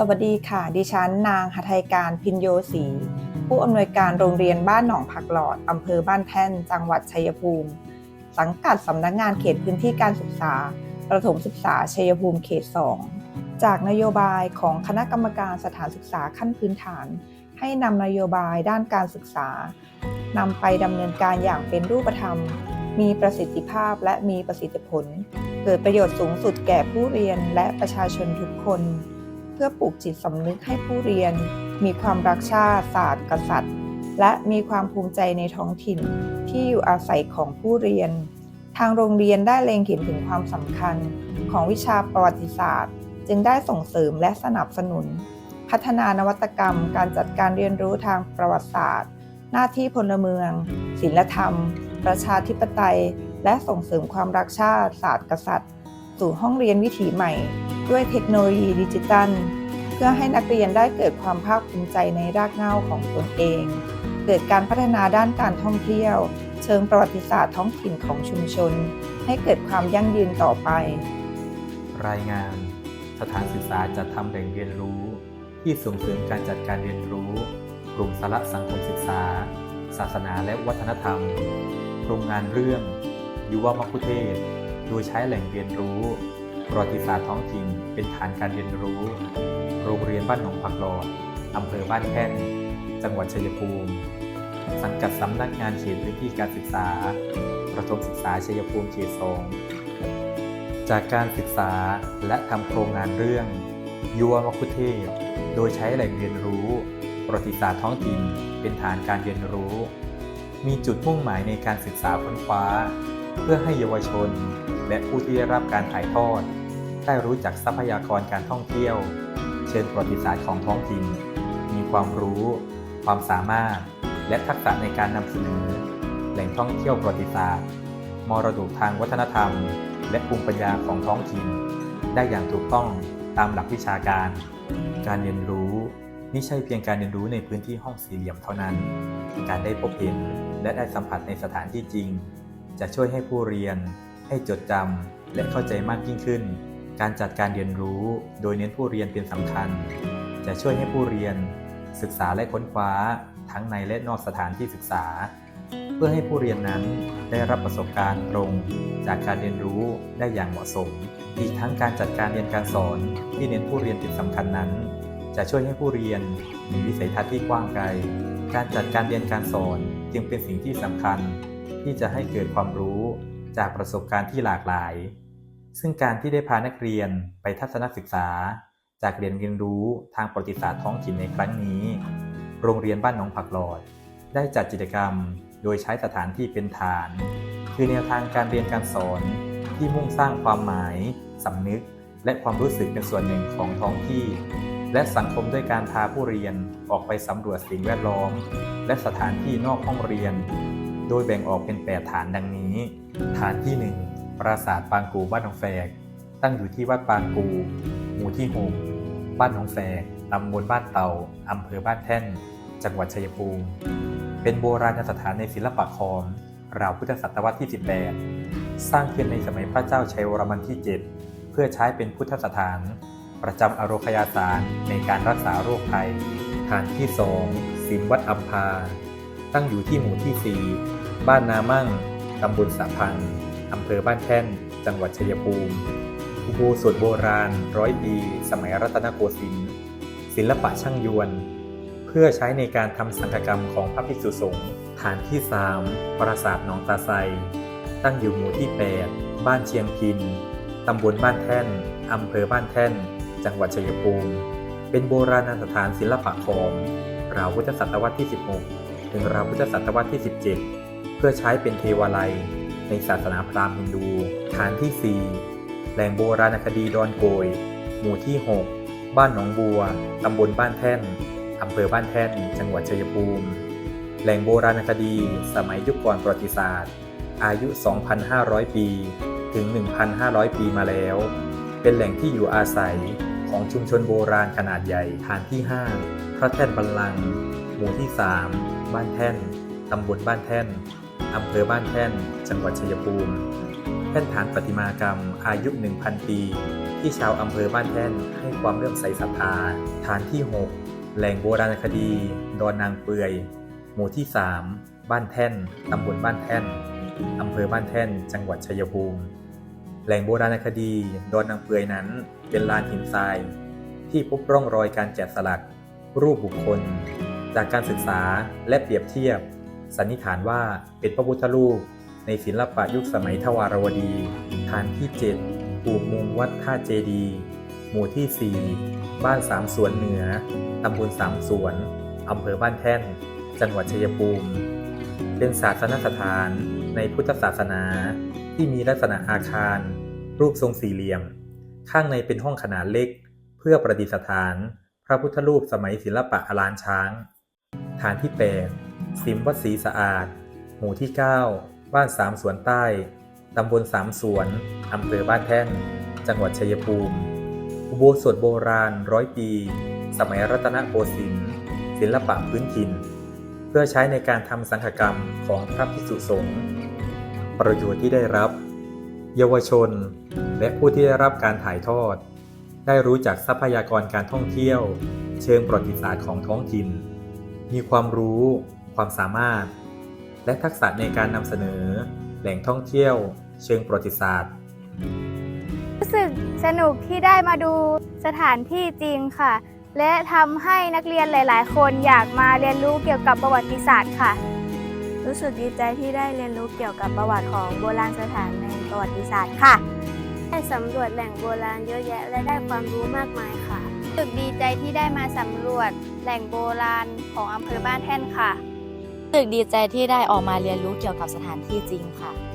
สวัสดีค่ะ ดิฉันนางหทัยการพินโยศรีผู้อำนวยการโรงเรียนบ้านหนองผักหลอดอำเภอบ้านแท่น จังหวัดชัยภูมิ สังกัดสำนักงานเขตพื้นที่การศึกษา ประถมศึกษาชัยภูมิเขต 2 จากนโยบายของคณะกรรมการสถานศึกษาขั้นพื้นฐาน ให้นำนโยบายด้านการศึกษานำไปดำเนินการอย่างเป็นรูปธรรม มีประสิทธิภาพและมีประสิทธิผล เกิดประโยชน์สูงสุดแก่ผู้เรียนและประชาชนทุกคน พื่อปลูกจิตสำนึกให้ผู้เรียน มีความรักชาติศาสตร์กษัตริย์ และมีความภูมิใจในท้องถิ่นที่อยู่อาศัยของผู้เรียน ทางโรงเรียนได้เล็งเห็นถึงความสำคัญของวิชาประวัติศาสตร์ จึงได้ส่งเสริมและสนับสนุน พัฒนานวัตกรรม การจัดการเรียนรู้ทางประวัติศาสตร์ หน้าที่พลเมืองศิลธรรม ประชาธิปไตย และส่งเสริมความรักชาติศาสตร์กษัตริย์ สู่ห้องเรียนวิถีใหม่ ด้วยเทคโนโลยีดิจิตัล เพื่อให้นักเรียนได้เกิดความภาคภูมิใจในรากเหง้าของตนเอง เกิดการพัฒนาด้านการท่องเที่ยว เชิงประวัติศาสตร์ท้องถิ่นของชุมชน ให้เกิดความยั่งยืนต่อไป รายงาน สถานศึกษาจัดทำแหล่งเรียนรู้ ที่ส่งเสริมการจัดการเรียนรู้ กลุ่มสาระสังคมศึกษา ศาสนาและวัฒนธรรมโครงงานเรื่อง ยุวมัคคุเทศ โดยใช้แหล่งเรียนรู้ ประวัติศาสตร์ท้องถิ่นเป็นฐานการเรียนรู้ โรงเรียนบ้านหนองผักหลอดอำเภอบ้านแท่น จังหวัดชัยภูมิ สังกัดสำนักงานเขตพื้นที่การศึกษา ประถมศึกษาชัยภูมิเขตสองจากการศึกษาและทำโครงงานเรื่องยุวมคุเทศ โดยใช้แหล่งเรียนรู้ ประวัติศาสตร์ท้องถิ่นเป็นฐานการเรียนรู้ มีจุดมุ่งหมายในการศึกษาค้นคว้า เพื่อให้เยาวชน และผู้ที่ได้รับการถ่ายทอด ได้รู้จักทรัพยากรการท่องเที่ยว เชิงประวัติศาสตร์ของท้องถิ่น มีความรู้ ความสามารถ และทักษะในการนำเสนอ แหล่งท่องเที่ยวประวัติศาสตร์ มรดกทางวัฒนธรรม และภูมิปัญญาของท้องถิ่น ได้อย่างถูกต้องตามหลักวิชาการ การเรียนรู้ไม่ใช่เพียงการเรียนรู้ในพื้นที่ห้องสี่เหลี่ยมเท่านั้น การได้พบเห็นและได้สัมผัสในสถานที่จริง จะช่วยให้ผู้เรียน ให้จดจำและเข้าใจมากยิ่งขึ้น การจัดการเรียนรู้โดยเน้นผู้เรียนเป็นสำคัญ จะช่วยให้ผู้เรียน ศึกษาและค้นคว้า ทั้งในและนอกสถานที่ศึกษา เพื่อให้ผู้เรียนนั้นได้รับประสบการณ์ตรง จากการเรียนรู้ได้อย่างเหมาะสม อีกทั้งการจัดการเรียนการสอนที่เน้นผู้เรียนเป็นสำคัญนั้น จะช่วยให้ผู้เรียนมีวิสัยทัศน์ที่กว้างไกล การจัดการเรียนการสอนจึงเป็นสิ่งที่สำคัญ ที่จะให้เกิดความรู้จากประสบการณ์ที่หลากหลาย ซึ่งการที่ได้พานักเรียนไปทัศนศึกษา จากเรียนเรียนรู้ทางประวัติศาสตร์ท้องถิ่นในครั้งนี้ โรงเรียนบ้านหนองผักหลอดได้จัดกิจกรรมโดยใช้สถานที่เป็นฐาน คือแนวทางการเรียนการสอนที่มุ่งสร้างความหมายสำนึก และความรู้สึกเป็นส่วนหนึ่งของท้องที่ และสังคมด้วยการพาผู้เรียนออกไปสำรวจสิ่งแวดล้อม และสถานที่นอกห้องเรียน โดยแบ่งออกเป็น 8 ฐานดังนี้ ฐานที่ 1 ปราสาทปางกูบ้านหนองแฝก ตั้งอยู่ที่วัดปางกู หมู่ที่6บ้านหนองแฝกตำบลบ้านเต่าอำเภอบ้านแท่น จังหวัดชัยภูมิ เป็นโบราณสถานในศิลปะคอมราวพุทธศตวรรษที่ 18 สร้างขึ้นในสมัยพระเจ้าชัยวรมันที่ 7 เพื่อใช้เป็นพุทธสถาน ประจำอโรคยาสารในการรักษาโรคภัยฐานที่ 2 สิมวัดอัมพา ตั้งอยู่ที่หมู่ที่ 4 บ้านนามั่ง ตำบลสะพัง อำเภอบ้านแท่น จังหวัดชัยภูมิอุโบสถโบราณร้อยปี สมัยรัตนโกสินทร์ศิลปะช่างยวน เพื่อใช้ในการทำสังฆกรรมของพระภิกษุสงฆ์ฐานที่ 3 ปราสาทหนองตาไซตั้งอยู่หมู่ที่ 8 บ้านเชียงพิน ตำบลบ้านแท่น อำเภอบ้านแท่น จังหวัดชัยภูมิ เป็นโบราณสถานศิลปะขอมราวพุทธศตวรรษที่ 16 ถึงราวพุทธศตวรรษที่ 17 เพื่อใช้เป็นเทวาลัย ในศาสนาพราหมณ์ฮินดูฐานที่ 4 แหล่งโบราณคดีดอนโกย หมู่ที่ 6 บ้านหนองบัว ตำบลบ้านแท่น อำเภอบ้านแท่น จังหวัดชัยภูมิ แหล่งโบราณคดี สมัยยุคก่อนประวัติศาสตร์ อายุ 2,500 ปี ถึง 1,500 ปีมาแล้ว เป็นแหล่งที่อยู่อาศัยของชุมชนโบราณขนาดใหญ่ ฐานที่ 5 พระแท่นบัลลังก์หมู่ที่ 3 บ้านแท่น ตำบลบ้านแท่น อำเภอบ้านแท่น จังหวัดชัยภูมิ แท่นฐานประติมากรรมอายุ 1,000 ปี ที่ชาวอำเภอบ้านแท่นให้ความเลื่อมใสศรัทธา ฐานที่ 6 แหล่งโบราณคดี ดอนนางเปื่อย หมู่ที่ 3 บ้านแท่น ตำบลบ้านแท่น อำเภอบ้านแท่น จังหวัดชัยภูมิ แหล่งโบราณคดี ดอนนางเปื่อยนั้น เป็นลานหินทราย ที่พบร่องรอยการแกะสลัก รูปบุคคล จากการศึกษาและเปรียบเทียบ สันนิษฐานว่าเป็นพระพุทธรูปในศิลปะยุคสมัยทวารวดี ฐานที่ 7 ปูมุงวัดท่าเจดี หมู่ที่ 4 บ้านสามสวนเหนือ ตำบลสามสวน อำเภอบ้านแท่น จังหวัดชัยภูมิ เป็นศาสนสถานในพุทธศาสนาที่มีลักษณะอาคาร รูปทรงสี่เหลี่ยม ข้างในเป็นห้องขนาดเล็ก เพื่อประดิษฐาน พระพุทธรูปสมัยศิลปะอลานช้าง ฐานที่ 8 สิมวัดศรีสะอาด หมู่ที่ 9 บ้านสามสวนใต้ ตำบลสามสวน อำเภอบ้านแท่น จังหวัดชัยภูมิ อุโบสถโบราณร้อยปี สมัยรัตนโกสินทร์ ศิลปะพื้นถิ่น เพื่อใช้ในการทำสังฆกรรมของพระภิกษุสงฆ์ ประโยชน์ที่ได้รับ เยาวชน และผู้ที่ได้รับการถ่ายทอด ได้รู้จักทรัพยากรการท่องเที่ยว เชิงประวัติศาสตร์ของท้องถิ่น มีความรู้ ความสามารถ และทักษะในการนำเสนอ แหล่งท่องเที่ยว เชิงประวัติศาสตร์ รู้สึกสนุกที่ได้มาดูสถานที่จริงค่ะ และทำให้นักเรียนหลาย ๆ คนอยากมาเรียนรู้เกี่ยวกับประวัติศาสตร์ค่ะ รู้สึกดีใจที่ได้เรียนรู้เกี่ยวกับประวัติของโบราณสถานในประวัติศาสตร์ค่ะ ได้สำรวจแหล่งโบราณเยอะแยะ และได้ความรู้มากมายค่ะ รู้สึกดีใจที่ได้มาสำรวจแหล่งโบราณของอำเภอบ้านแท่นค่ะรู้ สึกดีใจที่ได้ออกมาเรียนรู้เกี่ยวกับสถานที่จริงค่ะ